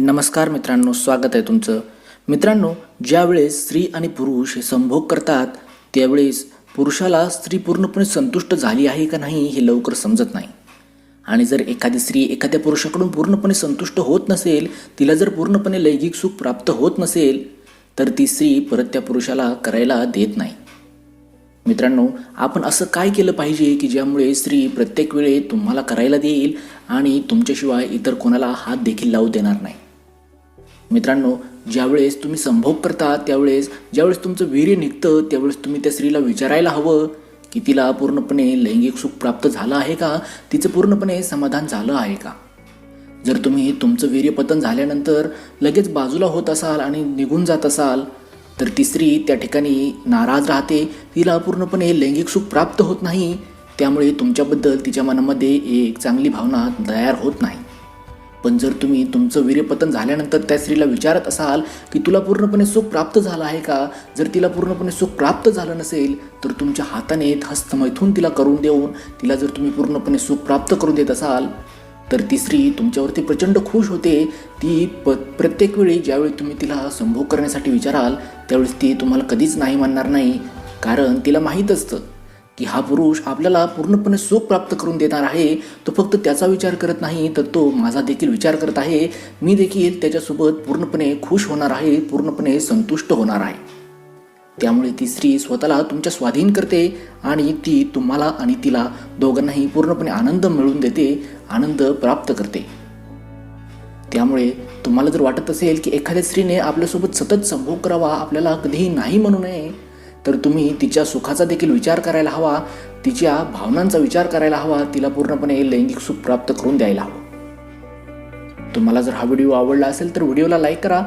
नमस्कार मित्रांनो स्वागत आहे तुमचं. मित्रांनो ज्यावेळेस स्त्री आणि पुरुष हे संभोग करतात त्यावेळेस पुरुषाला स्त्री पूर्णपणे संतुष्ट झाली आहे का नाही हे लवकर समजत नाही. आणि जर एखादी स्त्री एखाद्या पुरुषाकडून पूर्णपणे संतुष्ट होत नसेल तिला जर पूर्णपणे लैंगिक सुख प्राप्त होत नसेल तर ती स्त्री परत त्या पुरुषाला करायला देत नाही. मित्रांनो आपण असं काय केलं पाहिजे की ज्यामुळे स्त्री प्रत्येक वेळी तुम्हाला करायला देईल आणि तुमच्याशिवाय इतर कोणाला हात देखील लावू देणार नाही? मित्रांनो ज्यावेळेस तुम्ही संभोग करता त्यावेळेस ज्यावेळेस तुमचं वीर्य निघतं त्यावेळेस तुम्ही त्या स्त्रीला विचारायला हवं की तिला पूर्णपणे लैंगिक सुख प्राप्त झालं आहे का? तिचं पूर्णपणे समाधान झालं आहे का? जर तुम्ही तुमचं वीर्यपतन झाल्यानंतर लगेच बाजूला होत असाल आणि निघून जात असाल तर ती स्त्री त्या ठिकाणी नाराज राहते तिला पूर्णपणे लैंगिक सुख प्राप्त होत नाही त्यामुळे तुमच्याबद्दल तिच्या मनामध्ये एक चांगली भावना तयार होत नाही. पण जर तुम्ही तुमचं वीर्यपतन झाल्यानंतर त्या स्त्रीला विचारत असाल की तुला पूर्णपणे सुख प्राप्त झालं आहे का? जर तिला पूर्णपणे सुख प्राप्त झालं नसेल तर तुमच्या हाताने हस्तमैथून तिला करून देऊन तिला जर तुम्ही पूर्णपणे सुख प्राप्त करून देत असाल तर ती स्त्री तुमच्यावरती प्रचंड खुश होते. ती प प्रत्येक वेळी ज्यावेळी तुम्ही तिला संभोग करण्यासाठी विचाराल त्यावेळेस ती तुम्हाला कधीच नाही म्हणणार नाही. कारण तिला माहीत असतं की हा पुरुष आपल्याला पूर्णपणे सुख प्राप्त करून देणार आहे. तो फक्त त्याचा विचार करत नाही तर तो माझा देखील विचार करत आहे. मी देखील त्याच्यासोबत पूर्णपणे खुश होणार आहे पूर्णपणे संतुष्ट होणार आहे. त्यामुळे ती स्त्री स्वतःला तुमच्या स्वाधीन करते आणि ती तुम्हाला आणि तिला दोघांनाही पूर्णपणे आनंद मिळवून देते आनंद प्राप्त करते. त्यामुळे तुम्हाला जर वाटत असेल की एखाद्या स्त्रीने आपल्यासोबत सतत संभोग करावा आपल्याला कधीही नाही म्हणू नये तर तुम्ही तिच्या सुखाचा देखील विचार करायला हवा तिच्या भावनांचा विचार करायला हवा तिला पूर्णपणे लैंगिक सुख प्राप्त करून द्यायला हवं. तुम्हाला जर हा व्हिडिओ आवडला असेल तर व्हिडिओला लाईक करा.